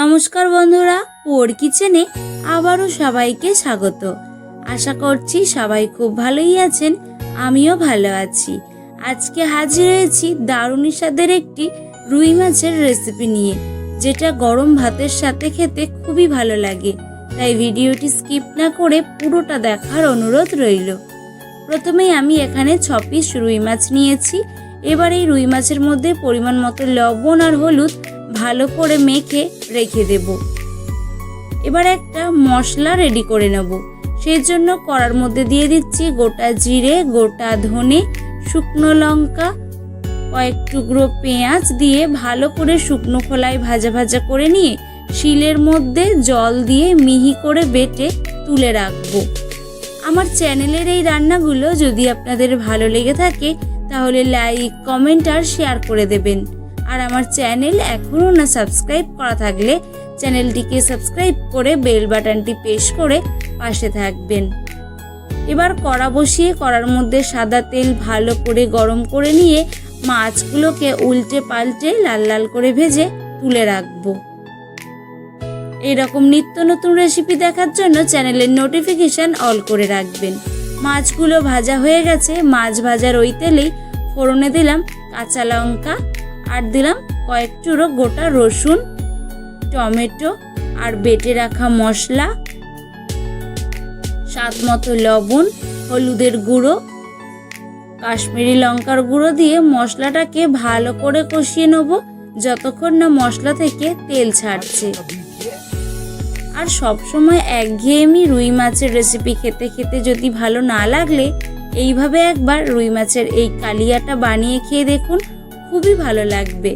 নমস্কার বন্ধুরা, পোর কিচেনে আবারও সবাইকে স্বাগত। আশা করছি সবাই খুব ভালোই আছেন, আমিও ভালো আছি। আজকে হাজির হয়েছি দারুণ স্বাদের একটি রুই মাছের রেসিপি নিয়ে, যেটা গরম ভাতের সাথে খেতে খুবই ভালো লাগে। তাই ভিডিওটি স্কিপ না করে পুরোটা দেখার অনুরোধ রইল। প্রথমেই আমি এখানে ছ পিস রুই মাছ নিয়েছি। এবার এই রুই মাছের মধ্যে পরিমাণ মতো লবণ আর হলুদ ভালো করে মেখে রেখে দেব। এবার একটা মশলা রেডি করে নেব। সেই জন্য কড়ার মধ্যে দিয়ে দিচ্ছি গোটা জিরে, গোটা ধনে, শুকনো লঙ্কা, কয়েক টুকরো পেঁয়াজ দিয়ে ভালো করে শুকনো খোলায় ভাজা ভাজা করে নিয়ে শিলের মধ্যে জল দিয়ে মিহি করে বেটে তুলে রাখব। আমার চ্যানেলের এই রান্নাগুলো যদি আপনাদের ভালো লেগে থাকে, তাহলে লাইক কমেন্ট আর শেয়ার করে দেবেন। আর আমার চ্যানেল এখনও না সাবস্ক্রাইব করা থাকলে চ্যানেলটিকে সাবস্ক্রাইব করে বেল বাটনটি প্রেস করে পাশে থাকবেন। এবার কড়া বসিয়ে কড়ার মধ্যে সাদা তেল ভালো করে গরম করে নিয়ে মাছগুলোকে উল্টে পাল্টে লাল লাল করে ভেজে তুলে রাখব। এরকম নিত্য নতুন রেসিপি দেখার জন্য চ্যানেলের নোটিফিকেশান অল করে রাখবেন। মাছগুলো ভাজা হয়ে গেছে, মাছ ভাজার ওই তেলেই ফোড়নে দিলাম কাঁচা লঙ্কা আর দিলাম কয়েক চুড়ো গোটা রসুন, টমেটো আর বেটে রাখা মশলা, স্বাদ মতো লবণ, হলুদের গুঁড়ো, কাশ্মীরি লঙ্কার গুঁড়ো দিয়ে মশলাটাকে ভালো করে কষিয়ে নেব যতক্ষণ না মশলা থেকে তেল ছাড়ছে। আর সবসময় একঘেয়েমি রুই মাছের রেসিপি খেতে খেতে যদি ভালো না লাগলে, এইভাবে একবার রুই মাছের এই কালিয়াটা বানিয়ে খেয়ে দেখুন। খুবই ভালো লাগবে।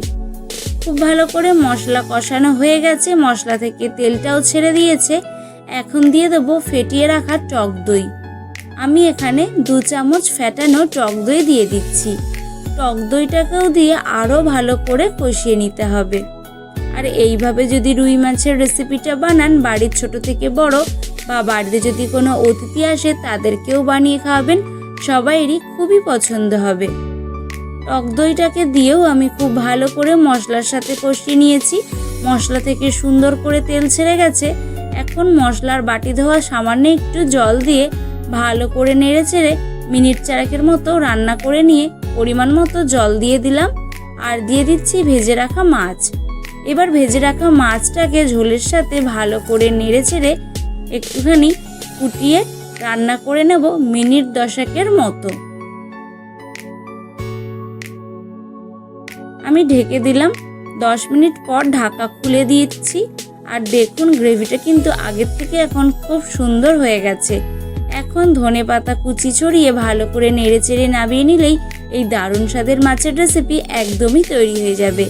খুব ভালো করে মশলা কষানো হয়ে গেছে, মশলা থেকে তেলটাও ছেড়ে দিয়েছে। এখন দিয়ে দেবো ফেটিয়ে রাখা টক দই। আমি এখানে দু চামচ ফেটানো টক দই দিয়ে দিচ্ছি। টক দইটাকেও দিয়ে আরও ভালো করে কষিয়ে নিতে হবে। আর এইভাবে যদি রুই মাছের রেসিপিটা বানান, বাড়ির ছোট থেকে বড় বা বাড়িতে যদি কোনো অতিথি আসে, তাদেরকেও বানিয়ে খাওয়াবেন। সবাইয়েরই খুবই পছন্দ হবে। টক দইটাকে দিয়েও আমি খুব ভালো করে মশলার সাথে কষিয়ে নিয়েছি। মশলা থেকে সুন্দর করে তেল ছেড়ে গেছে। এখন মশলার বাটি ধোয়া সামান্য একটু জল দিয়ে ভালো করে নেড়ে চেড়ে মিনিট চারেকের মতো রান্না করে নিয়ে পরিমাণ মতো জল দিয়ে দিলাম আর দিয়ে দিচ্ছি ভেজে রাখা মাছ। এবার ভেজে রাখা মাছটাকে ঝোলের সাথে ভালো করে নেড়ে চেড়ে একটুখানি ফুটিয়ে রান্না করে নেব মিনিট দশেকের মতো। আমি ঢেকে দিলাম। দশ মিনিট পর ঢাকা খুলে দিচ্ছি আর দেখুন, গ্রেভিটা কিন্তু আগের থেকে এখন খুব সুন্দর হয়ে গেছে। এখন ধনে পাতা কুচি ছড়িয়ে ভালো করে নেড়ে চেড়ে নামিয়ে নিলেই এই দারুণ স্বাদের মাছের রেসিপি একদমই তৈরি হয়ে যাবে।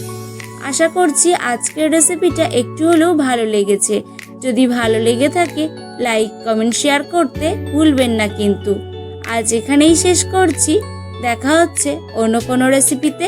আশা করছি আজকের রেসিপিটা একটু হলেও ভালো লেগেছে। যদি ভালো লেগে থাকে লাইক কমেন্ট শেয়ার করতে ভুলবেন না কিন্তু। আজ এখানেই শেষ করছি। দেখা হচ্ছে অন্য কোনো রেসিপিতে